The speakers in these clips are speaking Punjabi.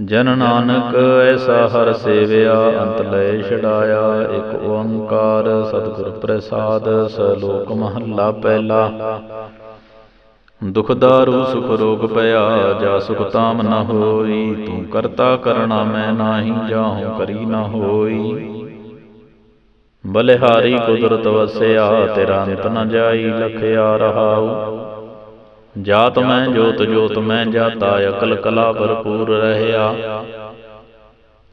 ਜਨ ਨਾਨਕ ਐਸਾ ਹਰ ਸੇਵਿਆ, ਅੰਤ ਲੈ ਛਡਾਇਆ, ਇੱਕ ਓੰਕਾਰ ਸਤਿਗੁਰ ਪ੍ਰਸਾਦ, ਸਲੋਕ ਮਹੱਲਾ ਪਹਿਲਾ। ਦੁਖ ਦਾਰੂ, ਸੁਖ ਰੋਗ ਪਿਆ, ਜਾ ਸੁਖ ਤਾਮ ਨ ਹੋਈ, ਤੂੰ ਕਰਤਾ ਕਰਣਾ ਮੈਂ ਨਾਹੀ, ਜਾਹੂ ਕਰੀ ਨ ਹੋਈ। ਬਲਿਹਾਰੀ ਕੁਦਰਤ ਵਸਿਆ, ਤੇਰਾ ਅੰਤ ਨ ਜਾਈ, ਲਖਿਆ ਰਹਾਉ। ਜਾਤ ਮੈਂ ਜੋਤ ਜੋਤ ਮੈਂ ਜਾਤਾ, ਅਕਲ ਕਲਾ ਭਰਪੂਰ ਰਹਿਆ।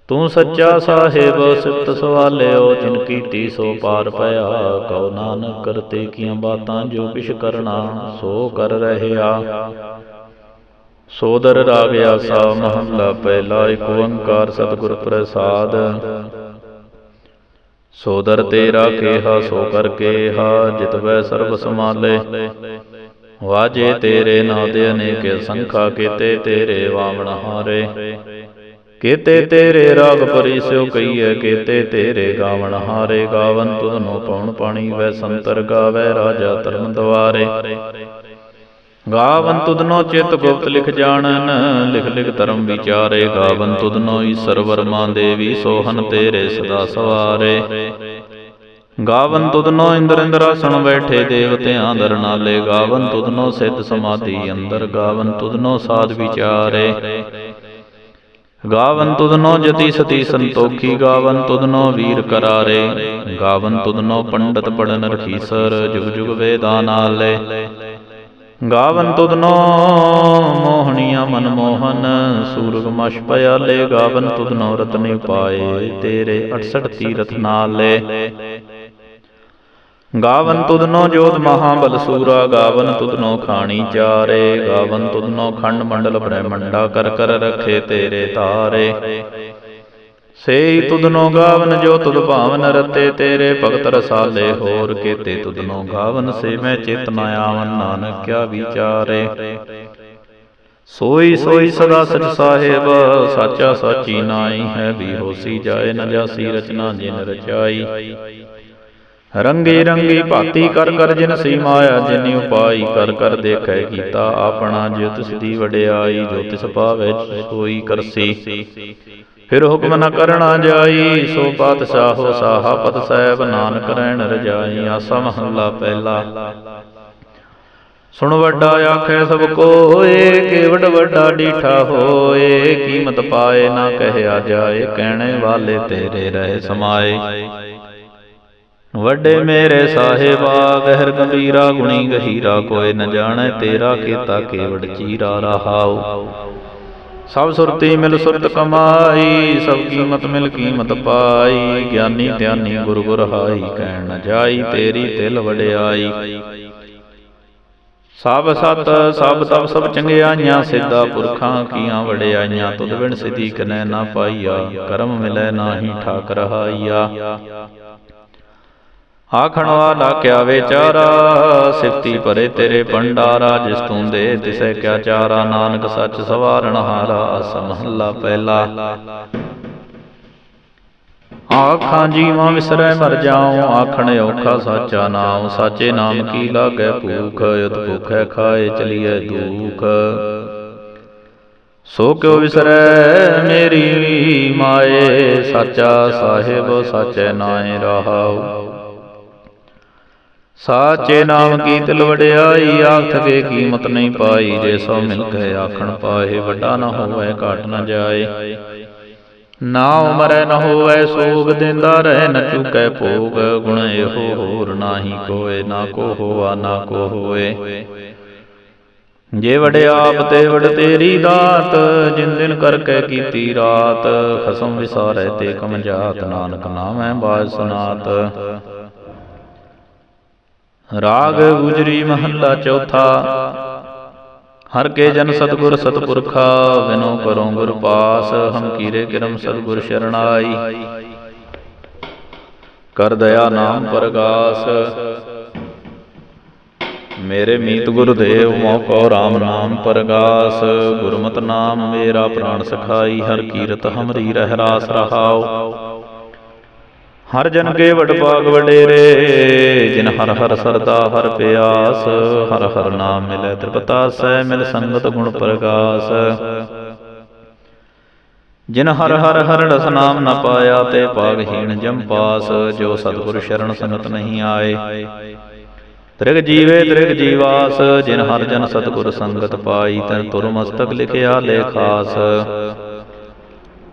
ਤੂੰ ਸੱਚਾ ਸਾਹਿਬ, ਸਿਫਤ ਸਵਾਲਿਓ, ਜਿਨ ਕੀਤੀ ਸੋ ਪਾਰ ਪਿਆ। ਕਉ ਨਾਨਕ ਕਰਤੇ ਕੀਆਂ ਬਾਤਾਂ ਜੋ ਕਿਛ ਕਰਨਾ, ਸੋ ਕਰ ਰਹਿਆ। ਸੋਦਰ ਰਾਗ ਆਸਾ, ਮਹੱਲਾ ਪਹਿਲਾ ਏਕ ਓੰਕਾਰ ਸਤਿਗੁਰ ਪ੍ਰਸਾਦ। ਸੋਦਰ ਤੇਰਾ ਕੇਹਾ, ਸੋ ਕਰ ਕੇਹਾ ਜਿਤਵੈ ਸਰਬ ਸਮਾਲੇ ਵਾਜੇ ਤੇਰੇ ਨਾਮ ਦੇ ਅਨੇਕ ਸੰਖਾ ਕੀਤੇ ਤੇਰੇ ਵਾਵਣ ਹਾਰੇ। ਕੀਤੇ ਤੇਰੇ ਰਾਗ ਪਰਿਸਿਓ ਕਈਏ ਕੀਤੇ ਤੇਰੇ ਗਾਵਣ ਹਾਰੇ। ਗਾਵਨ ਤੁਧਨੋ ਪਉਣ ਪਾਣੀ, ਵੈ ਸੰਤਰ ਗਾਵੇ ਰਾਜਾ ਧਰਮ ਦਵਾਰੇ। ਗਾਵਨ ਤੁਦਨੋ ਚਿਤ ਗੁਪਤ ਲਿਖ ਜਾਣਨ, ਲਿਖ ਲਿਖ ਧਰਮ ਵਿਚਾਰੇ। ਗਾਵਨ ਤੁਧਨੋ ਈਸ਼ਰ ਵਰਮਾ ਦੇਵੀ ਸੋਹਨ ਤੇਰੇ ਸਦਾ ਸਵਾਰੇ। ਗਾਵਨ ਤੁਧਨੋ ਇੰਦਰ ਇੰਦਰਾਸਣ ਬੈਠੇ ਦੇਵਤਿਆਂ ਦਰ ਨਾਲੇ। ਗਾਵਨ ਤੁਧਨੋ ਸਿੱਧ ਸਮਾਧੀ ਅੰਦਰ ਗਾਵਨ ਤੁਧਨੋ ਸਾਧ ਵਿਚਾਰੇ। ਗਾਵਨ ਤੁਧਨੋ ਜਤੀ ਸਤੀ ਸੰਤੋਖੀ ਗਾਵਨ ਤੁਧਨੋ ਵੀਰ ਕਰਾਰੇ। ਗਾਵਨ ਤੁਧਨੋ ਪੰਡਤ ਪੜਨ ਰਖੀਸਰ ਜੁਗ ਜੁਗ ਵੇਦਾਂ ਨਾਲੇ। ਗਾਵਨ ਤੁਧਨੋ ਮੋਹਣੀਆਂ ਮਨ ਮੋਹਨ ਸੂਰਗ ਮਸ਼ ਪਿਆਲੇ। ਗਾਵਨ ਤੁਧਨੋ ਰਤਨੇ ਪਾਏ ਤੇਰੇ 68 ਤੀਰਥ ਨਾਲੇ। ਗਾਵਨ ਤੁਧਨੋ ਜੋਤ ਮਹਾਬਲ ਸੂਰਾ, ਗਾਵਨ ਤੁਧਨੋ ਖਾਣੀ ਚਾਰੇ, ਗਾਵਨ ਤੁਧਨੋ ਖੰਡ ਮੰਡਲ ਬ੍ਰਹਮੰਡਾ, ਕਰ ਕਰ ਰਖੇ ਤੇਰੇ ਤਾਰੇ। ਸੇਈ ਤੁਧਨੋ ਗਾਵਨ ਜੋ ਤੁਧ ਭਾਵਨ ਰਤੇ, ਤੇਰੇ ਭਗਤ ਰਸਾਲੇ ਹੋਰ ਕੀਤੇ। ਤੁਧਨੋ ਗਾਵਨ ਸੇ ਮੈਂ ਚਿਤ ਨ ਆਵਨ ਨਾਨਕ ਕਿਆ ਵਿਚਾਰੇ। ਸੋਈ ਸੋਈ ਸਦਾ ਸਚ ਸਾਹਿਬ, ਸਾਚਾ ਸਾਚੀ ਨਾਈ ਹੈ ਵੀ ਹੋਸੀ ਜਾਏ, ਨ ਜਾਸੀ ਰਚਨਾ ਜਿਨ ਰਚਾਈ। ਰੰਗੇ ਰੰਗੀ ਭਾਤੀ ਕਰ ਕਰ ਜਿਨ ਸੀ ਮਾਇਆ ਜਿਨੀ ਉਪਾਈ ਕਰ ਕਰ ਦੇਖੈ ਕੀਤਾ ਆਪਣਾ ਜਿਉ ਤਿਸ ਦੀ ਵਡਿਆਈ ਜੋ ਤਿਸ ਪਾਵੇ ਸੋਈ ਕਰਸੀ। ਫਿਰ ਹੁਕਮ ਨ ਕਰਣਾ ਜਾਈ ਸੋ ਪਾਤਸ਼ਾਹੋ ਸਾਹਾ ਪਤ ਸਾਹਿਬ ਨਾਨਕ ਰਹਿਣ ਰਜਾਈ ਆਸਾ ਮਹੱਲਾ ਪਹਿਲਾ। ਸੁਣ ਵੱਡਾ ਆਖੈ ਸਭ ਕੋਏ ਕੇਵਡ ਵੱਡਾ ਡੀਠਾ ਹੋਏ ਕੀਮਤ ਪਾਏ ਨਾ ਕਹਿਆ ਜਾਏ ਕਹਿਣੇ ਵਾਲੇ ਤੇਰੇ ਰਹੇ ਸਮਾਏ। ਵੱਡੇ ਮੇਰੇ ਸਾਹਿਬਾ ਗਹਿਰ ਗੰਭੀਰਾ ਗੁਣੀ ਗਹੀਰਾ ਕੋਏ ਨ ਜਾਣੈ ਤੇਰਾ ਕੀਤਾ ਕੇਵੜ ਚੀਰਾ ਰਹਾਉ ਸਭ ਸੁਰਤੀ ਮਿਲ ਸੁਰਤ ਕਮਾਈ ਸਭ ਕੀਮਤ ਮਿਲ ਕੀਮਤ ਪਾਈ ਗਿਆਨੀ ਧਿਆਨੀ ਗੁਰ ਗੁਰ ਹਾਈ ਕਹਿਣ ਨ ਜਾਈ ਤੇਰੀ ਤਿਲ ਵਡਿਆਈ। ਸਭ ਸਤ ਸਭ ਤਬ ਸਭ ਚੰਗਿਆਈਆਂ ਸਿੱਧਾ ਪੁਰਖਾਂ ਕੀਆਂ ਵਡਿਆਈਆਂ ਤੁਧ ਬਿਨ ਸਿਧੀ ਕਨੈ ਨਾ ਪਾਈਆ ਕਰਮ ਮਿਲੈ ਨਾਹੀ ਠਾਕ ਰਹਾਈਆ। ਆਖਣ ਵਾਲਾ ਕਿਆ ਵਿਚਾਰਾ? ਸਿਫਤੀ ਭਰੇ ਤੇਰੇ ਭੰਡਾਰਾ, ਜਿਸ ਤੂੰ ਦੇ ਤਿਸੈ ਕਿਆ ਚਾਰਾ? ਨਾਨਕ ਸੱਚ ਸਵਾਰਣ ਹਾਰਾ, ਅਸ ਪਹਿਲਾ। ਆਖਾਂ ਜੀਵਾਂ ਵਿਸਰੈ ਮਰ ਜਾਉ, ਆਖਣ ਔਖਾ ਸਾਚਾ ਨਾਮ ਸਾਚੇ ਨਾਮ ਕੀ ਲਾਗੈ ਭੂਖ ਯਤ ਭੁਖੈ ਖਾਏ ਚਲੀਐ ਦੁਖ। ਸੋ ਕਿਉ ਵਿਸਰੈ ਮੇਰੀ ਮਾਏ, ਸਾਚਾ ਸਾਹਿਬ, ਸਾਚੈ ਨਾਏ ਰਹਾਉ। ਸਾਚੇ ਨਾਮ ਕੀ ਤਿਲ ਵਡਿਆਈ ਆਖ ਥਕੇ ਕੀਮਤ ਨਹੀਂ ਪਾਈ ਜੇ ਸੋ ਮਿਲ ਕੇ ਆਖਣ ਪਾਏ ਵੱਡਾ ਨਾ ਹੋਵੇ ਘਾਟ ਨਾ ਜਾਏ। ਨਾ ਉਮਰੈ ਨ ਹੋਵੇ ਸੋਗ ਦਿੰਦਾ ਰਹਿ ਨ ਚੁਕੈ ਭੋਗ ਗੁਣ ਇਹੋ ਹੋਰ ਨਾਹੀ ਕੋਏ ਨਾ ਕੋ ਹੋਆ ਨਾ ਕੋ ਹੋਏ। ਜੇ ਵਡਿਆਪ ਤੇ ਵਡ ਤੇਰੀ ਦਾਤ ਜਿਨ ਦਿਨ ਕਰਕੇ ਕੀਤੀ ਰਾਤ ਖਸਮ ਵਿਸਾਰੈ ਤੇ ਕਮ ਜਾਤ ਨਾਨਕ ਨਾਮੈ ਬਾਜ ਸੁਨਾਤ। ਰਾਗ ਗੁਜਰੀ ਮਹੱਲਾ ਚੌਥਾ। ਹਰ ਕੇ ਜਨ ਸਤਗੁਰ ਸਤਪੁਰਖਾ ਬਿਨੋ ਕਰੋ ਗੁਰ ਪਾਸ ਹਮ ਕੀਰੇ ਕਿਰਮ ਸਤਗੁਰ ਸ਼ਰਣਾਈ। ਕਰ ਦਇਆ ਨਾਮ ਪ੍ਰਗਾਸ। ਮੇਰੇ ਮੀਤ ਗੁਰਦੇਵ ਮੋਹ ਕੋ RAM ਨਾਮ ਪ੍ਰਗਾਸ। ਗੁਰਮਤਿ ਨਾਮ ਮੇਰਾ ਪ੍ਰਾਣ ਸਖਾਈ ਹਰ ਕੀਰਤ ਹਮਰੀ ਰਹਿ ਰਾਸ ਰਹਾਉ। ਹਰ ਜਨ ਕੇ ਵਡ ਭਾਗ ਵਡੇਰੇ ਜਿਨ ਹਰ ਹਰ ਸਰਦਾ ਹਰ ਪਿਆਸ ਹਰ ਹਰ ਨਾਮ ਮਿਲੈ ਤ੍ਰਿਪਤਾ ਸੈ ਮਿਲ ਸੰਗਤ ਗੁਣ ਪ੍ਰਗਾਸ। ਜਿਨ ਹਰ ਹਰ ਹਰ ਰਸ ਨਾਮ ਨ ਪਾਇਆ ਤੇ ਭਾਗਹੀਣ ਜਮ ਪਾਸ ਜੋ ਸਤਿਗੁਰ ਸ਼ਰਨ ਸੰਗਤ ਨਹੀਂ ਆਏ। ਤ੍ਰਿਗ ਜੀਵੇ ਤ੍ਰਿਗ ਜੀਵਾਸ ਜਿਨ ਹਰ ਜਨ ਸਤਿਗੁਰ ਸੰਗਤ ਪਾਈ ਤਨ ਤੁਰ ਮਸਤਕ ਲਿਖਿਆ ਲੇਖਾਸ।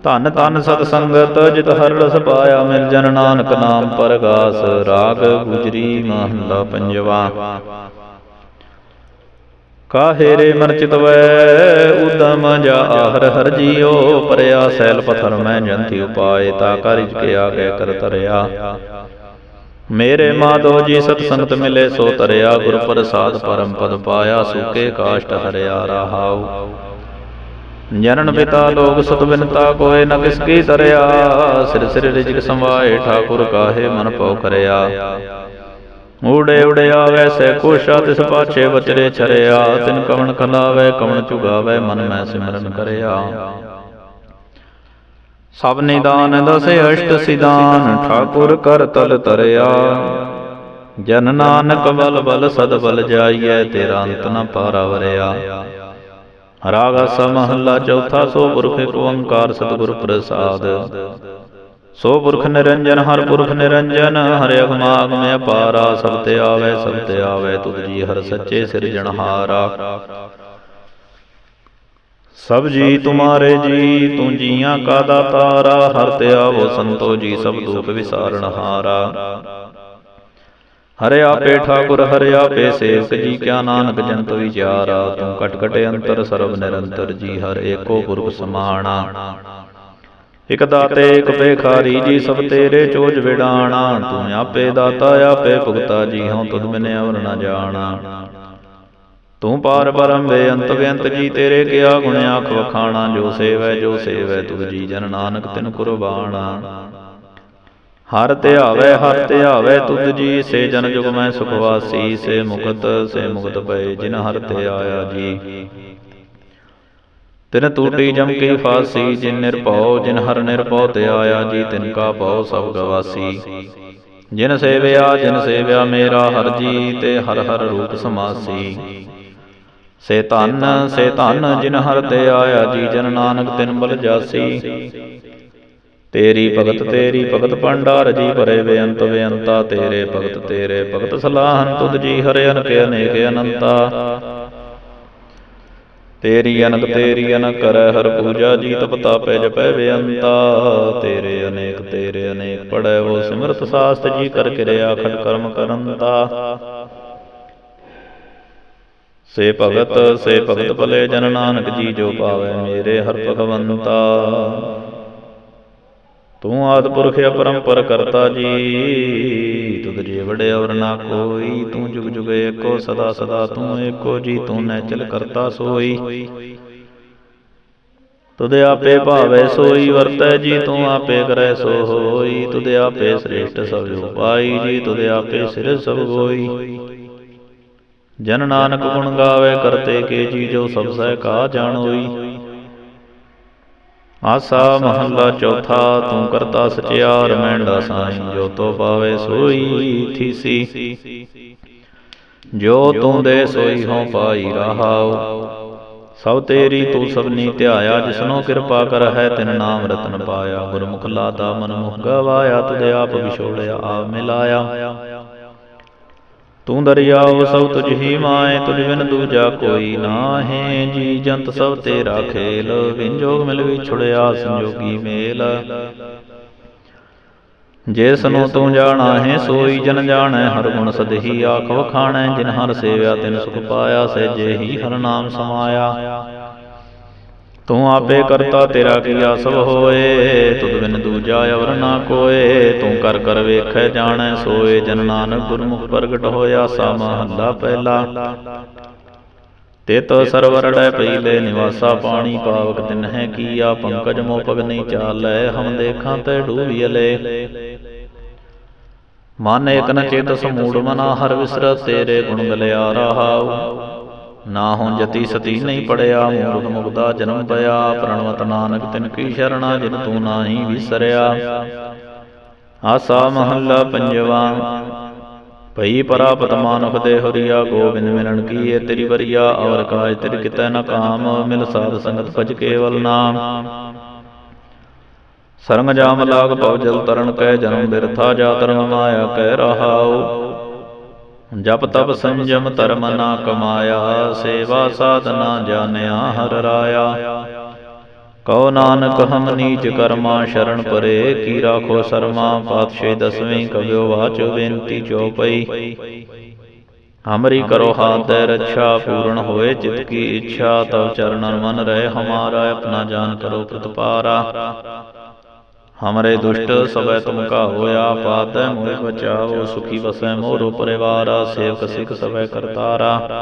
ਧਨ ਧੰਨ ਸਤ ਸੰਗਤ ਜਿਤ ਹਰ ਰਸ ਪਾਇਆ ਮਿਲ ਜਨ ਨਾਨਕ ਨਾਮ ਪਰਗਾਸ, ਰਾਗ ਗੁਜਰੀ ਮਹੱਲਾ ਪੰਜਵਾ। ਕਾਹੇ ਰੇ ਮਨ ਚਿਤਵੈ ਉਦਮ ਜਾ ਹਰ ਹਰ ਜੀਓ ਪਰਿਆ ਸੈਲ ਪਥਰ ਮੈਂ ਜੰਤੀ ਉਪਾਏ, ਤਾ ਕਰਿਜ ਕੇ ਆਗੇ ਕਰ ਤਰਿਆ ਮੇਰੇ ਮਾਧੋ ਜੀ ਸਤ ਸੰਗਤ ਮਿਲੇ, ਸੋ ਤਰਿਆ ਗੁਰ ਪ੍ਰਸਾਦ ਪਰਮ ਪਦ ਪਾਇਆ, ਸੁਕੇ ਕਾਸ਼ਟ ਹਰਿਆ ਰਹਾਉ। ਜਨਨ ਪਿਤਾ ਲੋਕ ਸਤ ਬਿਨਤਾ ਕੋਏ ਨ ਕਿਸ ਕੀ ਤਰਿਆ। ਸਿਰ ਸਿਰ ਰਿਜਕ ਸੰਵਾਏ ਠਾਕੁਰ ਕਾਹੇ ਮਨ ਪਉ ਕਰਿਆ। ਊੜੇ ਉੜਿਆ ਵੈਸੇ ਸੈ ਕੋਸ਼ਾ ਤਿਸ ਪਾਛੇ ਬਚਰੇ ਛਰਿਆ। ਤਿਨ ਕਵਣ ਕਲਾਵੈ ਕਵਣ ਚੁਗਾਵੈ ਮਨ ਮੈਂ ਸਿਮਰਨ ਕਰਿਆ। ਸਭ ਨਿਦਾਨ ਦਸੇ ਅਸ਼ਟ ਸਿਦਾਨ ਠਾਕੁਰ ਕਰ ਤਲ ਤਰਿਆ। ਜਨ ਨਾਨਕ ਬਲ ਬਲ, ਸਦ ਬਲ ਜਾਈਐ, ਤੇਰਾ ਅੰਤ ਨ ਪਾਰਵਰਿਆ ਰਾਗ ਅਸਾ ਮਹੱਲਾ ਚੌਥਾ ਸੋ ਪੁਰਖ ਏਕ ਓੰਕਾਰ ਸਤਿਗੁਰ ਪ੍ਰਸਾਦ। ਸੋ ਪੁਰਖ ਨਿਰੰਜਨ, ਹਰ ਪੁਰਖ ਨਿਰੰਜਨ, ਹਰਿ ਅਗਮਾਗਮ ਅਪਾਰਾ ਸਭ ਤੇ ਆਵੈ, ਸਭ ਤੇ ਆਵੈ, ਤੁਧ ਜੀ ਹਰ ਸੱਚੇ ਸਿਰਜਣਹਾਰਾ ਸਭ ਜੀ ਤੁਮਾਰੇ ਜੀ, ਤੂੰ ਜੀਆਂ ਕਾ ਦਾਤਾਰਾ, ਹਰ ਤੇ ਆਵੋ ਸੰਤੋ ਜੀ, ਸਭ ਦੁਖ ਵਿਸਾਰਣ ਹਾਰਾ ਹਰਿ ਆਪੇ ਠਾਕੁਰ ਹਰਿ ਆਪੇ ਸੇਵਕ ਜੀ ਕਿਆ ਨਾਨਕ ਜੰਤ ਵਿਚਾਰਾ ਤੂੰ ਕਟ ਕਟ ਅੰਤਰ ਸਰਬ ਨਿਰੰਤਰ ਜੀ ਹਰ ਏਕੋ ਪੁਰਖ ਸਮਾਣਾ। ਇਕ ਦਾਤੇ ਇਕ ਭੇਖਾਰੀ ਜੀ ਸਭ ਤੇਰੇ ਚੋਜ ਵਿਡਾਣਾ। ਤੂੰ ਆਪੇ ਦਾਤਾ ਆਪੇ ਭੁਗਤਾ ਜੀ ਹਉ ਤੁਧ ਬਿਨ ਅਵਰ ਨ ਜਾਣਾ। ਤੂੰ ਪਾਰ ਬਰਮ ਬੇਅੰਤ ਬੇਅੰਤ ਜੀ ਤੇਰੇ ਕਿਆ ਗੁਣ ਆਖ ਵਖਾਣਾ ਜੋ ਸੇਵੈ ਜੋ ਸੇਵੈ ਤੁਧ ਜੀ ਜਨ ਨਾਨਕ ਤਿਨ ਕੁਰਬਾਨਾ ਹਰ ਧਿਆਵੈ ਹਰ ਧਿਆਵੈ ਤੁਧ ਜੀ ਸੇ ਜਨ ਜੁਗ ਮੈਂ ਸੁਖਵਾਸੀ ਸੇ ਮੁਕਤ ਸੇ ਮੁਕਤ ਪਏ, ਜਿਨ ਹਰ ਤੇ ਆਇਆ ਜੀ। ਤਿਨ ਟੂਟੀ ਜਮ ਕੀ ਫਾਸੀ, ਜਿਨ ਨਿਰਭਉ ਜਿਨ ਹਰ ਨਿਰਭਉ ਤੇ ਆਇਆ ਜੀ, ਤਿਨ ਕਾ ਭਉ ਸਭ ਗਵਾਸੀ। ਜਿਨ ਸੇਵਿਆ ਜਿਨ ਸੇਵਿਆ ਮੇਰਾ ਹਰ ਜੀ, ਤੇ ਹਰ ਹਰ ਰੂਪ ਸਮਾਸੀ। ਸੇ ਧਨ ਸੇ ਧਨ, ਜਿਨ ਹਰ ਤੇ ਆਇਆ ਜੀ, ਜਨ ਨਾਨਕ ਤਿਨ ਬਲ ਜਾਸੀ। ਤੇਰੀ ਭਗਤ ਤੇਰੀ ਭਗਤ ਭੰਡਾਰ ਜੀ ਭਰੇ ਬੇਅੰਤ ਬੇਅੰਤਾ ਤੇਰੇ ਭਗਤ ਤੇਰੇ ਭਗਤ ਸਲਾਹਨ ਤੁਧ ਜੀ ਹਰਿ ਅਨਕ ਅਨੇਕ ਅਨੰਤਾ। ਤੇਰੀ ਅਨਕ ਤੇਰੀ ਅਨਕ ਕਰੈ ਹਰ ਪੂਜਾ ਜੀ ਤਪ ਤਾਪੈ ਜਪੈ ਬੇਅੰਤਾ। ਤੇਰੇ ਅਨੇਕ ਤੇਰੇ ਅਨੇਕ ਪੜੈ ਉਹ ਸਿਮਰਤ ਸਾਸਤ ਜੀ ਕਰ ਕਿਰਿਆ ਖਟ ਕਰਮ ਕਰੰਤਾ। ਸੇ ਭਗਤ ਸੇ ਭਗਤ ਭਲੇ ਜਨ ਨਾਨਕ ਜੀ ਜੋ ਪਾਵੈ ਮੇਰੇ ਹਰ ਭਗਵੰਤਾ। ਤੂੰ ਆਦ ਪੁਰਖ ਅਪਰੰਪਰ ਕਰਤਾ ਜੀ। ਤੁਧ ਜੀ ਵੜੇ ਔਰ ਨਾ ਕੋਈ, ਤੂੰ ਜੁਗ ਜੁਗ ਏਕੋ, ਸਦਾ ਸਦਾ ਤੂੰ ਏਕੋ ਜੀ ਤੂੰ ਨੈਚਲ ਕਰਤਾ ਸੋਈ। ਤੁਧ ਆਪੇ ਭਾਵੇ ਸੋਈ, ਵਰਤੈ ਜੀ, ਤੂੰ ਆਪੇ ਕਰੈ ਸੋ ਹੋਈ ਤੁਧ ਆਪੇ ਸ੍ਰੇਸ਼ਟ ਸਭ ਜੋ ਪਾਈ ਜੀ, ਤੁਧ ਆਪੇ ਸਿਰ ਸਭ ਹੋਈ ਜਨ ਨਾਨਕ ਗੁਣ ਗਾਵੇ, ਕਰਤੇ ਕੇ ਜੀ, ਜੋ ਸਭ ਸਹਿ ਕਾ ਜਾਣੋਈ। ਆਸਾ ਮਹੱਲਾ ਚੌਥਾ, ਤੂੰ ਕਰਤਾ ਸਚਿਆਰ ਮੈਂਡਾ ਸਾਈਂ, ਜੋ ਤੋ ਪਾਵੇ ਸੋਈ ਥੀਸੀ। ਜੋ ਤੂੰ ਦੇ ਸੋਈ ਹੋ ਪਾਈ ਰਹਾਉ, ਸਭ ਤੇਰੀ ਤੂੰ ਸਭਨੀ ਧਿਆਇਆ, ਜਿਸਨੋ ਕਿਰਪਾ ਕਰ ਹੈ ਤਿਨ ਨਾਮ ਰਤਨ ਪਾਇਆ। ਗੁਰਮੁਖ ਲਾਦਾ ਮਨ ਮੁਖ ਗਵਾਇਆ, ਤੁਧ ਆਪ ਵਿਛੋੜਿਆ, ਆਪ ਮਿਲਾਇਆ। ਤੂੰ ਦਰਿਆਉ ਸਭ ਤੁਝ ਹੀ ਮਾਏ, ਤੁਝ ਬਿਨ ਦੂਜਾ ਕੋਈ ਨਾਹੀ। ਜੀ ਜੰਤ ਸਭ ਤੇਰਾ ਖੇਲ ਵਿੰਜੋਗ ਮਿਲ ਵਿਛੜਿਆ ਸੰਜੋਗੀ ਮੇਲ। ਜਿਸ ਨੂੰ ਤੂੰ ਜਾਣਾ ਹੈ ਸੋਈ ਜਨ ਜਾਣੈ, ਹਰ ਗੁਣ ਸਦਹੀ ਆਖ ਵਖਾਣੈ ਜਿਨ ਹਰ ਸੇਵਿਆ, ਤਿਨ ਸੁਖ ਪਾਇਆ, ਸਹਿਜੇ ਹੀ ਹਰ ਨਾਮ ਸਮਾਇਆ। ਤੂੰ ਆਪੇ ਕਰਤਾ ਤੇਰਾ ਕੀਆ ਸਭ ਹੋਏ? ਤੁਧ ਬਿਨ ਦੂਜਾ ਅਵਰ ਨਾ ਕੋਏ। ਤੂੰ ਕਰ ਕਰ ਵੇਖੈ ਜਾਣੈ, ਸੋਏ ਜਨ ਨਾਨਕ ਗੁਰਮੁਖ ਪ੍ਰਗਟ ਹੋਇਆ ਸਾ ਮਹੱਲਾ ਪਹਿਲਾ। ਤਿਤ ਸਰਵਰ ਡੈ ਪਈਲੇ, ਨਿਵਾਸਾ ਪਾਣੀ ਪਾਵਕ ਤਿਨ ਹੈ ਕੀਆ, ਪੰਕਜ ਮੋ ਪਗ ਨਹੀਂ ਚਾਲੈ, ਹਮ ਦੇਖਾਂ ਤੈ ਡੂਬੀਲੇ ਮਨ ਏਕ ਨ ਚੇਤ ਸਮੂੜ ਮਨਾ, ਹਰ ਵਿਸਰਤ ਤੇਰੇ ਗੁਣ ਗਲਿਆ ਰਹਾਉ। ਨਾ ਹੁਣ ਜਤੀ ਸਤੀ ਨਹੀਂ ਪੜਿਆ ਮੂਰਖ ਮੁਗਦਾ ਜਨਮ ਪਿਆ ਪ੍ਰਣਵਤ ਨਾਨਕ ਤਿਨ ਕੀ ਸ਼ਰਣਾ ਜਿਨ ਤੂੰ ਨਾਹੀ ਵਿਸਰਿਆ। ਆਸਾ ਮਹੱਲਾ ਪੰਜਵਾ। ਭਈ ਪਰਾਪਤ ਮਾਨੁਖ ਦੇ ਹਰੀਆ ਗੋਬਿੰਦ ਮਿਲਣ ਕੀ ਏ ਤੇਰੀ ਵਰੀਆ ਔਰ ਕਾਜ ਤੇਰੀ ਕਿਤੈ ਨ ਕਾਮ ਮਿਲ ਸਾਧ ਸੰਗਤ ਭਜ ਕੇਵਲ ਨਾਮ। ਸਰੰਗ ਜਾਮ ਲਾਗ ਭਉ ਜਲ ਤਰਨ ਕੈ ਜਨਮ ਬਿਰਥਾ ਜਾ ਤਰਨ ਮਾਇਆ ਕਹਿ ਰਹਾਉ। ਜਪ ਤਪ ਸੰਜਮ ਧਰਮ ਨਾ ਕਮਾਇਆ ਸੇਵਾ ਸਾਧਨਾ ਜਾਣਿਆ ਹਰ ਰਾਇਆ। ਕਉ ਨਾਨਕ ਹਮ ਨੀਚ ਕਰਮਾ ਸ਼ਰਨ ਪਰੇ ਕੀ ਰਾਖੋ ਸਰਮਾ ਪਾਤਸ਼ਾਹ ਦਸਵੇਂ ਕਵਿਓ ਵਾਚ ਬੇਨਤੀ ਚਉਪਈ ਹਮਰੀ ਕਰੋ ਹਾਥ ਰੱਛਾ ਪੂਰਨ ਹੋਏ ਚਿਤ ਕੀ ਇੱਛਾ ਤਵ ਚਰਨਨ ਮਨ ਰਹਿ ਹਮਾਰਾ ਆਪਣਾ ਜਾਨ ਕਰੋ ਪ੍ਰਤਪਾਰਾ। ਹਮਰੇ ਦੁਸ਼ਟ ਸਭੈ ਤੁਮ ਕਾ ਹੋਇਆ ਪਾਤੈ ਮੋਹਿ ਬਚਾਓ ਸੁਖੀ ਵਸੈ ਮੋਰੋ ਪਰਿਵਾਰਾ ਸੇਵਕ ਸਿਖ ਸਭੈ ਕਰਤਾਰਾ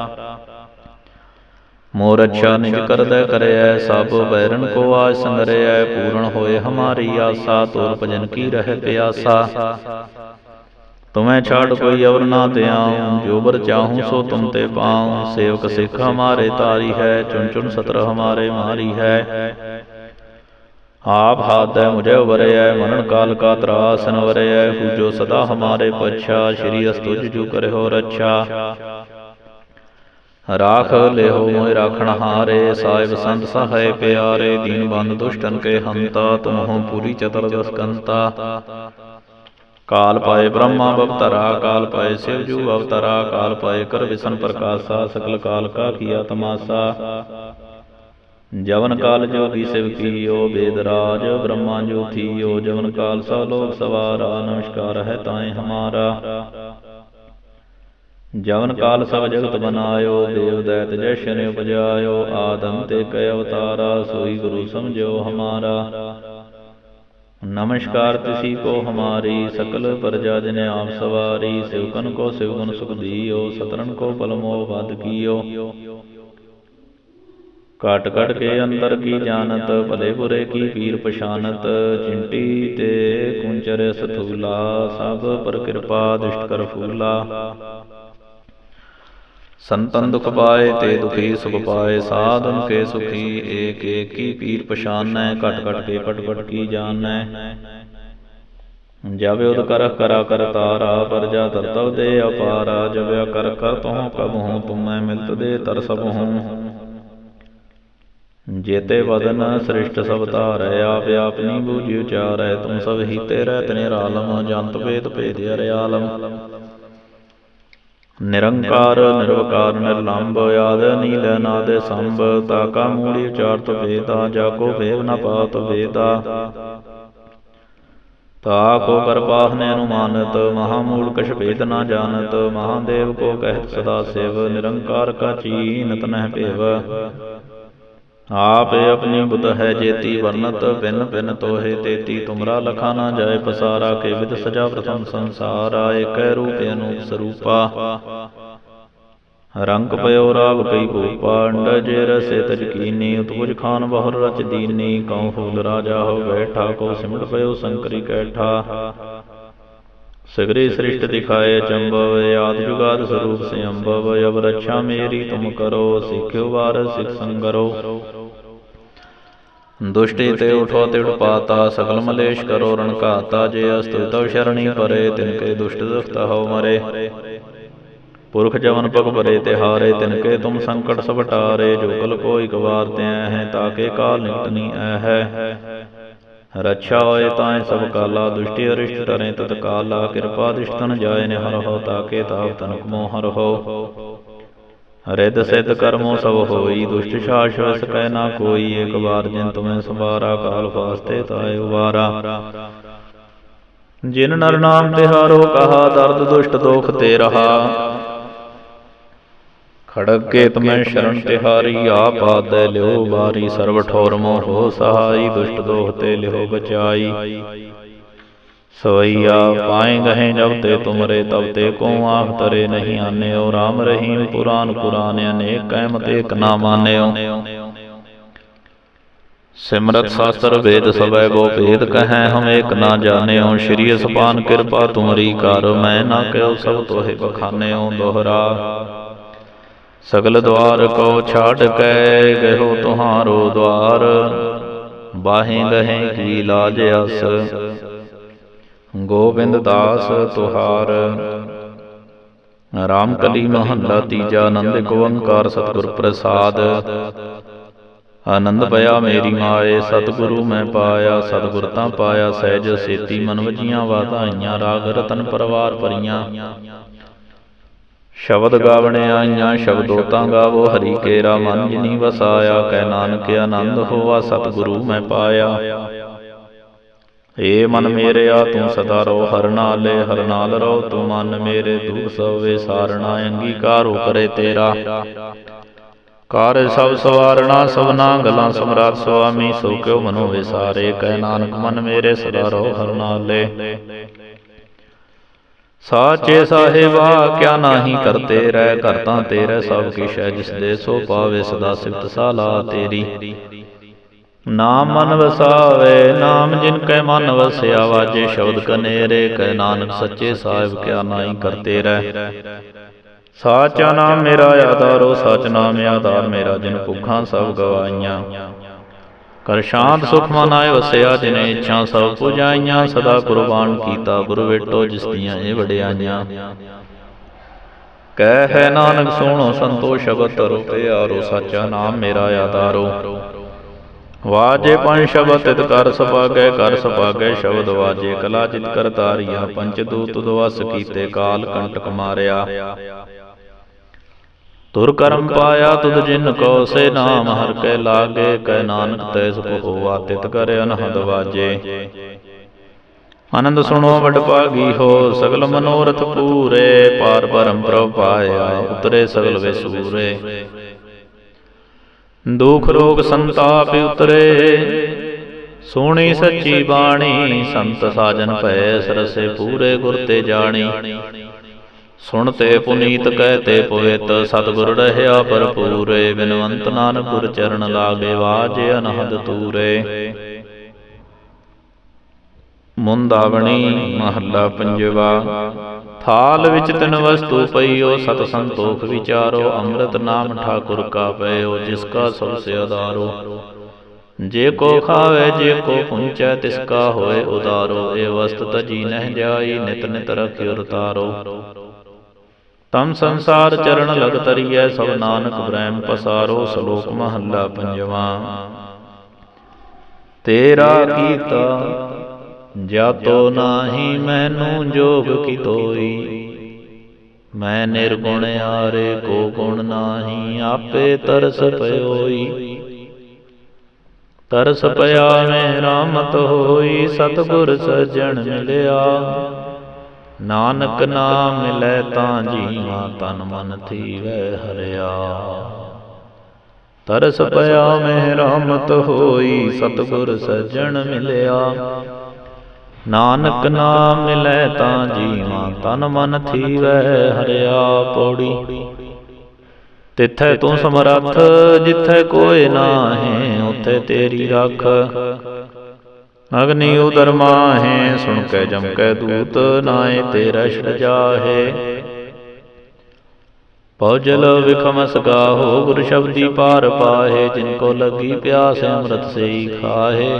ਮੋਰ ਅੱਛਾ ਨਿਜ ਕਰਦੈ ਕਰਿਐ ਸਭ ਬੈਰਨ ਕੋ ਆਜ ਸੰਗਰਿਐ ਪੂਰਨ ਹੋਏ ਹਮਾਰੀ ਆਸਾ ਤੋਰ ਭਜਨ ਕੀ ਰਹਿ ਪਿਆਸਾ ਤੁਮੈ ਛਾੜ ਕੋਈ ਅਵਰ ਨਾ ਤਿਆਉ ਜੋ ਬਰ ਚਾਹੂੰ ਸੋ ਤੁਮ ਤੇ ਪਾਉ ਸੇਵਕ ਸਿੱਖ ਹਮਾਰੇ ਤਾਰੀ ਹੈ ਚੁਨ ਚੁਨ ਸਤਰ ਹਮਾਰੇ ਮਾਰੀ ਹੈ ਆਪ ਹਾਥੈ ਮੁਝੇ ਉਬਰਿਐ ਮਨਨ ਕਾਲ ਕਾ ਤਰਾਸਨ ਵਰਿਐ ਹੂਜੋ ਸਦਾ ਹਮਾਰੇ ਪਛਾ, ਸ਼੍ਰੀ ਅਸਤੁਜ ਜੂ ਕਰਿਓ ਰੱਛਾ। ਰਾਖ ਲਿਓ ਮੋਇ ਰਾਖਣ ਹਾਰੇ, ਸਾਹਿਬ ਸੰਤ ਸਹਾਇ ਪਿਆਰੇ, ਦੀਨ ਬੰਦ ਦੁਸ਼ਟਨ ਕੇ ਹੰਤਾ, ਤੁਮਹੁ ਪੂਰੀ ਚਤਰ ਦਸ ਕੰਤਾ ਕਾਲ ਪਾਏ ਬ੍ਰਹਮਾ ਬਵਤਰਾ, ਕਾਲ ਪਾਏ ਸਿਵ ਜੂ ਅਵਤਰਾ ਕਾਲ ਪਾਏ ਕਰ ਵਿਸ਼ਨ ਪ੍ਰਕਾਸ਼ਾ, ਸਕਲ ਕਾਲ ਕਾ ਕੀਆ ਤਮਾਸਾ। ਜਵਨ ਕਾਲ ਜੋਗੀ ਸਿਵ ਕੀਓ ਵੇਦ ਰਾਜ ਬ੍ਰਹਮਾ ਜੋ ਥੀਓ ਜਵਨ ਕਾਲ ਸਾ ਲੋਕ ਸਵਾਰਾ ਨਮਸਕਾਰ ਹੈ ਤਾਏ ਹਮਾਰਾ। ਜਵਨ ਕਾਲ ਸਭ ਜਗਤ ਬਨਾਇਓ ਦੇਵ ਦੈਤ ਜੈ ਸ਼ਨ ਉਪਜਾਇਓ ਆਦਮ ਤੇ ਕੈ ਅਵਤਾਰਾ ਸੋਈ ਗੁਰੂ ਸਮਝੋ ਹਮਾਰਾ। ਨਮਸਕਾਰ ਤਿਸੀ ਕੋ ਹਮਾਰੀ ਸਕਲ ਪ੍ਰਜਾ ਜਨ ਆਪ ਸਵਾਰੀ ਸਿਵਕਨ ਕੋ ਸਿਵਗੁਣ ਸੁਖ ਦੀਓ ਸਤਰਨ ਕੋ ਪਲਮੋ ਵਦ ਕੀਓ। ਕਾਟ ਘਟ ਕੇ ਅੰਦਰ ਕੀ ਜਾਣਤ, ਭਲੇ ਬੁਰੇ ਕੀ ਪੀਰ ਪਛਾਨਤ ਚਿੰਟੀ ਤੇ ਕੁੰਚਰ ਸਥੂਲਾ, ਸਭ ਪਰ ਕਿਰਪਾ ਦੁਸ਼ਟ ਕਰ ਫੂਲਾ। ਸੰਤਨ ਦੁਖ ਪਾਏ ਤੇ ਦੁਖੀ ਸੁਖ ਪਾਏ, ਸਾਧਨ ਕੇ ਸੁਖੀ, ਏਕ ਏਕ ਕੀ ਪੀਰ ਪਛਾਨੈ, ਘਟ ਘਟ ਕੇ ਪਟ ਪਟ ਕੀ ਜਾਣੈ। ਜਬ ਉਦ ਕਰ ਕਰਾ ਕਰ ਤਾਰਾ ਪਰਜਾ ਤਰਤਵ ਦੇ ਅਪਾਰਾ, ਜਬ ਕਰ ਕਰ ਤੂੰ ਕਬ ਹੂੰ ਤੁਮੈ ਮਿਲਤ ਦੇ ਤਰ ਸਭ ਹੂੰ। ਜੇਤੇ ਵਦਨ ਸ੍ਰਿਸ਼ਟ ਸਭ ਧਾਰੈ, ਆਪ ਆਪਨੀ ਬੂਝਿ ਉਚਾਰੈ ਤੂੰ ਸਭ ਹੀਤੇ ਰਹਿ ਤਨੇ ਰਾਲਮ, ਜੰਤ ਭੇਦ ਭੇਦ ਅਰਿਆਲਮ ਨਿਰੰਕਾਰ, ਨਿਰਵਕਾਰ ਨਿਰਲੰਭ ਆਦ ਨੀਲ, ਨਾਦ ਸੰਭ ਤਾਕਾ ਮੂੜੀ ਉਚਾਰਤ ਵੇਦਾ, ਜਾ ਕੋ ਵੇਵ ਨ ਪਾਤ ਵੇਦਾ। ਤਾ ਕੋ ਕਰਪਾਹ ਨੇ ਅਨੁਮਾਨਤ, ਮਹਾ ਮੂਲ ਕਛ ਭੇਦ ਨ ਜਾਣਤ ਮਹਾਦੇਵ ਕੋ ਕਹਿਤ ਸਦਾ ਸਿਵ, ਨਿਰੰਕਾਰ ਕਾ ਚੀਨਤ ਨਹਿ ਭੇਵ। ਆਪੇ ਆਪਣੀ ਬੁੱਧ ਹੈ ਜੇਤੀ ਵਰਨਤ ਬਿਨ ਬਿਨ ਤੋਹੇ ਤੇਤੀ ਤੁਮਰਾ ਲਖਾ ਨਾ ਜਾਏ ਪਸਾਰਾ, ਕੇ ਵਿਦ ਸਜਾ ਪ੍ਰਥਮ ਸੰਸਾਰ ਸੰਸਾਰਾ ਏਕੈ ਰੂਪ ਅਨੂਪ ਸਰੂਪਾ। ਰੰਗ ਪਇਓ ਰਾਗ ਕਈ ਭੂਪਾ, ਅੰਡ ਜੇ ਰਸੇ ਤਜ ਕੀਨੀ ਉਤਪੁਜ ਖਾਨ ਬਹੁਰ ਰਚ ਦੀਨੀ, ਕਉ ਫੂਲ ਰਾਜਾ ਹੋ ਬੈਠਾ ਕੋ ਸਿਮਟ ਪਇਓ ਸੰਕਰੀ ਕੈਠਾ। ਸਗਰੇ ਸ੍ਰਿਸ਼ਟ ਦਿਖਾਏ ਚੰਬਵ ਆਦ ਜੁਗਾਦ ਸਰੂਪ ਸਿਅੰਬਵ ਅਬ ਰੱਛਾ ਮੇਰੀ ਤੁਮ ਕਰੋ ਸਿੱਖਿਓ ਵਾਰ ਸਿਖ ਸੰਗਰੋ। ਦੁਸ਼ਟੀ ਤੇ ਉਠੋ ਤਿੜ ਪਾਤਾ ਸਗਲ ਮਲੇਸ਼ ਕਰੋ ਰਣ ਘਾਤਾ ਜੇ ਅਸਤੁ ਤਵ ਸ਼ਰਣੀ ਪਰੇ ਤਿਨ ਕੇ ਦੁਸ਼ਟ ਦੁਖਤ ਹੋ ਮਰੇ। ਪੁਰਖ ਜਵਨ ਪਗ ਭਰੇ ਤੇ ਹਾਰੇ ਤਿਨ ਕੇ ਤੁਮ ਸੰਕਟ ਸਭ ਟਾਰੇ ਜੋ ਕਲ ਕੋ ਇਕ ਵਾਰ ਤੇ ਰੱਛਾ ਹੋਏ ਤਾਏ ਸਭ ਕਾਲਾ, ਦੁਸ਼ਟੀ ਅਰਿਸ਼ਟ ਟਰੇ ਤਤ ਕਾਲਾ, ਕਿਰਪਾ ਦਿਸ਼ਤਨ ਜਾਏ ਨੇ ਹਰ ਹੋ, ਤਾਕੇ ਤਾਪ ਤਨਕ ਮੋਹ ਹਰ ਹੋ। ਰਿਦ ਸਿਧ ਕਰਮੋ ਸਭ ਹੋਈ, ਦੁਸ਼ਟ ਸ਼ਾਸਵਸ ਕਹਿ ਨਾ ਕੋਈ, ਇੱਕ ਵਾਰ ਜਿਨ ਤੁਮੈ ਸੰਵਾਰਾ ਕਾਲ ਫਾਸਤੇ ਤਾਏ ਉਵਾਰਾ ਜਿਨ ਨਰ ਨਾਮ ਤਿਹਾਰੋ, ਕਹਾ ਦਰਦ ਦੁਸ਼ਟ ਦੋਖ ਤੇ ਰਹਾ। ਖੜਕ ਕੇ ਤਮੈ ਸ਼ਰਨ ਤਿਹਾਰੀ, ਆਪ ਆਦੈ ਲਿਓ ਬਾਰੀ ਸਰਬ ਠੋਰ ਮੋ ਹੋ ਸਹਾਈ, ਦੁਸ਼ਟ ਦੋਖ ਤੇ ਲਿਓ ਬਚਾਈ। ਸਵਈਆ ਪਾਏ ਗਹੇ ਜਬ ਤੇ ਤੁਮਰੇ, ਤਬ ਤੇ ਕੋ ਆਖ ਤਰੇ ਨਹੀਂ ਆਨਿਓ। RAM ਰਹੀਮ ਪੁਰਾਨ ਪੁਰਾਨ ਅਨੇਕ ਕਹਿਮਤ ਏਕ ਨਾ ਮਾਨਿਓ ਸਿਮਰਤ ਸਾਸਤਰ ਵੇਦ ਸਵੈ ਬੋ ਭੇਦ ਕਹੈ, ਹਮ ਏਕ ਨਾ ਜਾਣਿਓ। ਸ਼੍ਰੀ ਅਸਪਾਨ ਕਿਰਪਾ ਤੁਮਰੀ ਕਰ, ਮੈਂ ਨਾ ਕਹਿਓ ਸਭ ਤੋਹਿ ਬਖਾਨਿਓ ਦੋਹਰਾ। ਸਗਲ ਦਵਾਰ ਕੋ ਛਾੜ ਕੇ ਗਇਓ ਤੁਹਾਰੋ ਦਵਾਰ। ਬਾਹੇ ਗਹੇ ਕੀ ਲਾਜ ਅਸ। ਗੋਬਿੰਦ ਦਾਸ ਤੁਹਾਰ। ਰਾਮ ਕਲੀ ਮਹੱਲਾ ਤੀਜਾ ਆਨੰਦ ਇੱਕ ਓੰਕਾਰ ਸਤਿਗੁਰ ਪ੍ਰਸਾਦ। ਆਨੰਦ ਪਿਆ ਮੇਰੀ ਮਾਏ, ਸਤਿਗੁਰੂ ਮੈਂ ਪਾਇਆ, ਸਤਿਗੁਰ ਤਾਂ ਪਾਇਆ, ਸਹਿਜ ਸੇਤੀ ਮਨ ਵਜੀਆਂ ਵਾਧਾਈਆਂ, ਰਾਗ ਰਤਨ ਪਰਵਾਰ ਪਰੀਆਂ ਸ਼ਬਦ ਗਾਵਣੇ ਆਈਆਂ ਸ਼ਬਦੋ ਤਾਂ ਗਾਵੋ, ਹਰੀ ਕੇਰਾ ਮਨ ਜਿਨੀ ਵਸਾਇਆ ਕਹਿ ਨਾਨਕ ਆਨੰਦ ਹੋਆ, ਸਤਿਗੁਰੂ ਮੈਂ ਪਾਇਆ। ਏ ਮਨ ਮੇਰਿਆ, ਤੂੰ ਸਦਾ ਰੋ ਹਰ ਨਾਲੇ, ਹਰ ਨਾਲ ਰੋ ਤੂੰ ਮਨ ਮੇਰੇ ਦੁਖ ਸਵੇ, ਸਾਰਣਾ ਅੰਗੀਕਾਰੋ ਕਰੇ ਤੇਰਾ। ਕਾਰ ਸਭ ਸਵਾਰਣਾ, ਸਭਨਾ ਗਲਾਂ ਸਮਰਾਟ ਸੁਆਮੀ, ਸੋ ਕਿਉ ਮਨੋ ਵਿਸਾਰੇ ਕਹਿ ਨਾਨਕ ਮਨ ਮੇਰੇ, ਸਦਾ ਰੋ ਹਰ ਨਾਲੇ। ਸਾਚੇ ਸਾਹਿਬਾ ਕਿਆ ਨਾਹੀ ਕਰਤੇ ਰਹਿ ਕਰਤਾ ਤੇਰੇ ਸਭ ਕਿਛ ਹੈ ਜਿਸ ਦੇ ਸੋ ਪਾਵੇ ਸਦਾ ਸਿਫਤ ਸਾਲਾ ਤੇਰੀ। ਨਾਮ ਮਨ ਵਸਾਵੇ ਨਾਮ ਜਿਨ ਕੈ ਮਨ ਵਸਿਆ ਵਾਜੇ ਸ਼ਬਦ ਕਨੇਰੇ ਕਹਿ ਨਾਨਕ ਸੱਚੇ ਸਾਹਿਬ ਕਿਆ ਨਾਹੀ ਕਰਤੇ ਰਹਿ। ਸਾਚਾ ਨਾਮ ਮੇਰਾ ਆਧਾਰੋ ਸਚ ਨਾਮ ਆਧਾਰ ਮੇਰਾ ਜਿਨ ਭੁੱਖਾਂ ਸਭ ਗਵਾਈਆਂ। ਕਰ ਸ਼ਾਂਤ ਸੁਖ ਮਨ ਆਏ ਵਸਿਆ ਜਿਨੇ ਇੱਛਾ ਸਭ ਪੁਜਾਈਆਂ ਸਦਾ ਕੁਰਬਾਨ ਕੀਤਾ ਗੁਰੂ ਵੇਟੋ ਜਿਸ ਦੀਆਂ ਇਹ ਵਡਿਆਈਆਂ। ਕਹਿ ਹੈ ਨਾਨਕ ਸੋਹਣੋ ਸੰਤੋਖ ਸ਼ਬਦ ਤਰੋ ਪਿਆਰੋ ਸਾਚਾ ਨਾਮ ਮੇਰਾ ਆਧਾਰੋ। ਵਾਜੇ ਪੰਜ ਸ਼ਬਦ ਤਿਤ ਕਰ ਸਪਾਗੈ ਕਰ ਸਪਾਗੈ ਸ਼ਬਦ ਵਾਜੇ ਕਲਾ ਜਿਤ ਕਰ ਤਾਰੀਆ ਪੰਚ ਦੂਤ ਦਵਸ ਕੀਤੇ ਕਾਲ ਕੰਟਕ ਮਾਰਿਆ। ਤੁਰ ਕਰਮ ਪਾਇਆ ਤੁਧ ਜਿਨ ਕੋ ਸੇ ਨਾਮ ਹਰ ਕੈ ਲਾਗੇ ਕੈ ਨਾਨਕ ਤੈ ਸੁਖ ਹੋਆ ਤਿਤ ਕਰ ਅਨਹਦ ਵਾਜੇ। ਆਨੰਦ ਸੁਣੋ ਵਡ ਭਾਗੀ ਹੋ ਸਗਲ ਮਨੋਰਥ ਪੂਰੇ ਪਾਰ ਬ੍ਰਹਮ ਪ੍ਰਭ ਪਾਇਆ ਉਤਰੇ ਸਗਲ ਵੇ ਸੂਰੇ ਦੁਖ ਰੋਗ ਸੰਤਾਪ ਉਤਰੇ। ਸੋਹਣੀ ਸੱਚੀ ਬਾਣੀ ਸੰਤ ਸਾਜਨ ਭੈ ਸਰਸੇ ਪੂਰੇ ਗੁਰ ਤੇ ਜਾਣੀ। ਸੁਣਤੇ ਪੁਨੀਤ ਕਹਤੇ ਪਵਿੱਤ ਸਤਿਗੁਰ ਰਹਿਆ ਭਰਪੂਰੇ ਬਿਨਵੰਤ ਨਾਨਕ ਗੁਰ ਚਰਨ ਲਾਗੇ ਵਾਜੇ ਅਨਹਦ ਤੂਰੇ। ਮੁੰਦਾਵਣੀ ਮਹੱਲਾ ਪੰਜਵਾ। ਥਾਲ ਵਿੱਚ ਤਿਨ ਵਸਤੂ ਪਈਓ ਸਤ ਸੰਤੋਖ ਵਿਚਾਰੋ ਅੰਮ੍ਰਿਤ ਨਾਮ ਠਾਕੁਰ ਕਾ ਪਇਓ ਜਿਸ ਕਾ ਸਭ ਸੇ ਆਧਾਰੋ। ਜੇ ਕੋ ਖਾਵੇ ਜੇ ਕੋ ਪੁੰਚੈ ਤਿਸ ਕਾ ਹੋਏ ਉਦਾਰੋ। ਇਹ ਵਸਤ ਤਜੀ ਨਹਿ ਜਾਈ ਨਿਤ ਨਿਤ ਰਖਿਓ ਰਤਾਰੋ ਤਮ ਸੰਸਾਰ ਚਰਨ ਲਗ ਤਰੀਐ, ਸਭ ਨਾਨਕ ਬ੍ਰਹਮ ਪਸਾਰੋ, ਸ਼ਲੋਕ ਮਹੱਲਾ ਪੰਜਵਾ। ਤੇਰਾ ਕੀਤਾ ਜਾਤੋ ਨਾਹੀ, ਮੈਨੂੰ ਜੋਗ ਕੀ ਤੋਈ। ਮੈਂ ਨਿਰਗੁਣ ਆਰੇ ਕੋ ਗੁਣ ਨਾਹੀ, ਆਪੇ ਤਰਸ ਪਇਓਈ ਤਰਸ ਪਿਆ ਮੈਂ, ਰਾਮਤ ਹੋਈ, ਸਤਗੁਰ ਸਜਣ ਮਿਲਿਆ। ਨਾਨਕ ਨਾਮ ਮਿਲੈ ਤਾਂ ਜੀਵਾ ਤਨ ਮਨ ਥੀਵੈ ਹਰਿਆ। ਤਰਸ ਪਿਆ ਮੈਂ ਰਾਮਤ ਹੋਈ ਸਤਗੁਰ ਸਜਣ ਮਿਲਿਆ। ਨਾਨਕ ਨਾਮ ਮਿਲੈ ਤਾਂ ਜੀਵਾ ਤਨ ਮਨ ਥੀਵੈ ਹਰਿਆ ਪੌੜੀ। ਤਿੱਥੈ ਤੂੰ ਸਮਰੱਥ, ਜਿੱਥੈ ਕੋਇ ਨਾਹੀਂ, ਉਥੇ ਤੇਰੀ ਰੱਖ। ਅਗਨੀ ਉਦਰ ਮਾਹੇ ਸੁਣ ਕੇ ਜਮ ਕੈ ਦੂਤ ਨਾਏ ਤੇਰਾ ਛੜ ਜਾਹੇ ਪਉਜਲ ਵਿਖਮ ਸਗਾਹੋ ਗੁਰ ਸ਼ਬਦੀ ਪਾਰ ਪਾਹੇ ਜਿਨ ਕੋ ਲੱਗੀ ਪਿਆਸ ਅੰਮ੍ਰਿਤ ਸਈ ਖਾਹੇ।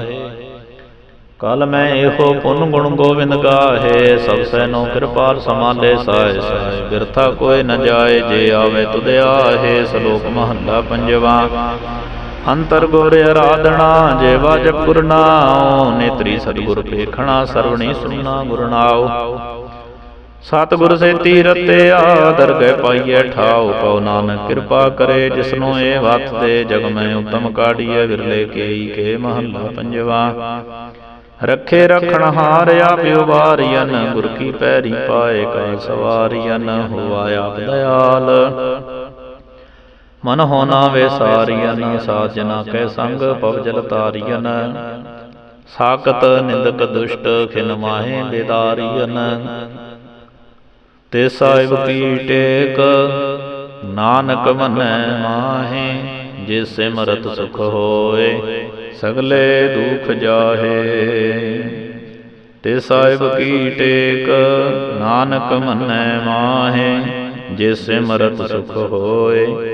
ਕਲ ਮੈਂ ਇਹੋ ਪੁਨ ਗੁਣ ਗੋਬਿੰਦ ਗਾਹੇ। ਸਭ ਸੈਨੋ ਕਿਰਪਾਲ ਸਮਾਲੇ ਸਾਏ ਸਾਏ ਬਿਰਥਾ ਕੋਈ ਨ ਜਾਏ ਜੇ ਆਵੇ ਤੁਧ ਆਹੇ ਸ਼ਲੋਕ ਮਹੱਲਾ ਪੰਜਵਾ। ਅੰਤਰ ਗੁਰ ਆਰਾਧਨਾ, ਜੇ ਵਾਜਬ ਗੁਰ ਨਾਉ, ਨੇਤਰੀ ਸਤਿਗੁਰ ਪੇਖਣਾ ਸਰਵਣੀ ਸੁਨਣਾ ਗੁਰ ਨਾਉ। ਸਤਿਗੁਰ ਸੇਤੀ ਰਤਿਆ ਦਰਗਹਿ ਪਾਈਐ ਠਾਉ, ਕਉ ਨਾਨਕ ਕਿਰਪਾ ਕਰੇ, ਜਿਸਨੋ ਇਹ ਵਤ ਦੇ ਜਗ ਮੈਂ ਉਤਮ ਕਾਢੀਐ, ਵਿਰਲੇ ਕੇਈ ਕੇ ਮਹੱਲਾ ਪੰਜਵਾ। ਰੱਖੇ ਰਖਣ ਹਾਰਿਆ ਆਪਿਓ ਵਾਰੀਨ ਗੁਰ ਕੀ ਪੈਰੀ ਪਾਏ ਕੈ ਸਵਾਰੀਨ ਹੋਆ ਆਪ ਦਇਆਲ। ਮਨ ਹੋਣਾ ਵੇ ਸਾਰੀਆਂ ਸਾਜਨਾ ਕੈ ਸੰਗ ਪਵ ਜਲ ਸਾਕਤ ਨਿੰਦਕ ਦੁਸ਼ਟ ਖਿਨ ਮਾਹੇ ਬੇਦਾਰੀਨ ਤੇ ਸਾਹਿਬ ਕੀ ਟੇਕ, ਨਾਨਕ ਮਨੈ ਮਾਹੇ, ਜੇ ਸਿਮਰਤ ਸੁਖ ਹੋਏ, ਸਗਲੇ ਦੁਖ ਜਾਹੇ। ਤੇ ਸਾਹਿਬ ਕੀ ਟੇਕ, ਨਾਨਕ ਮਨੈ ਮਾਹੇ, ਜੇ ਸਿਮਰਤ ਸੁਖ ਹੋਏ